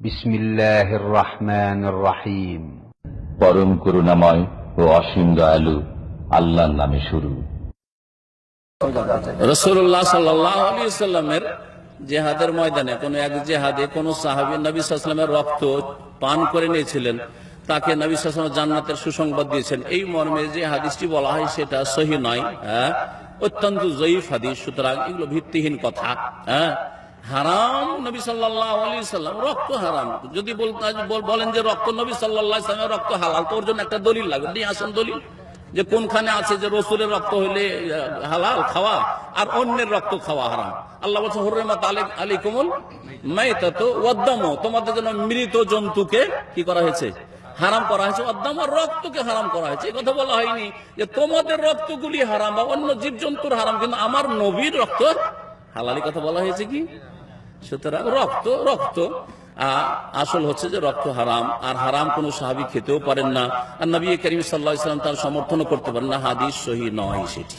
বিসমিল্লাহির রহমানির রহিম পরম করুণাময় ও অসীম দয়ালু আল্লাহর নামে শুরু। রসুল্লাহ সাল্লামের জেহাদের ময়দানে কোন এক জেহাদে কোন সাহাবি নবী সাল্লামের রক্ত পান করে নিয়েছিলেন। তাকে নবী সাল্লাম জান্নাতের সুসংবাদ দিয়েছেন। এই মর্মে যে হাদিসটি বলা হয় সেটা সহি নয় হ্যাঁ? অত্যন্ত জয়ীফ হাদিস সুতরাং এগুলো ভিত্তিহীন কথা হ্যাঁ? হারাম নবী সাল্লাহ আলী সাল্লাম, রক্ত হারাম। যদি বলেন যে রক্ত নবী সাল্লাহ সাল্লামের রক্ত হালাল, তোর জন্য একটা দলিল লাগবে। নিয়ে আসেন দলিল। যে কোনখানে আছে যে রসুলের রক্ত হইলে হালাল খাওয়া, আর অন্যের রক্ত খাওয়া হারাম। আল্লাহ বলছে হরমাত আলী কুমল মাইতা তো ওয়াদ্দাম তোমাদের জন্য মৃত জন্তুকে কি করা হয়েছে? হারাম করা হয়েছে। অদ্দাম আর রক্তকে হারাম করা হয়েছে। এই কথা বলা হয়নি যে তোমাদের রক্তগুলি হারাম বা অন্য জীবজন্তুর হারাম, কিন্তু আমার নবীর রক্ত হালালি। কথা বলা হয়েছে কি? সুতরাং রক্ত রক্ত। আসল হচ্ছে যে রক্ত হারাম, আর হারাম কোনো সাহাবি খেতেও পারেন না। আর নবী করিম সাল্লাহ ইসলাম তার সমর্থনও করতে পারেন না। হাদিস সহি নয় সেটি।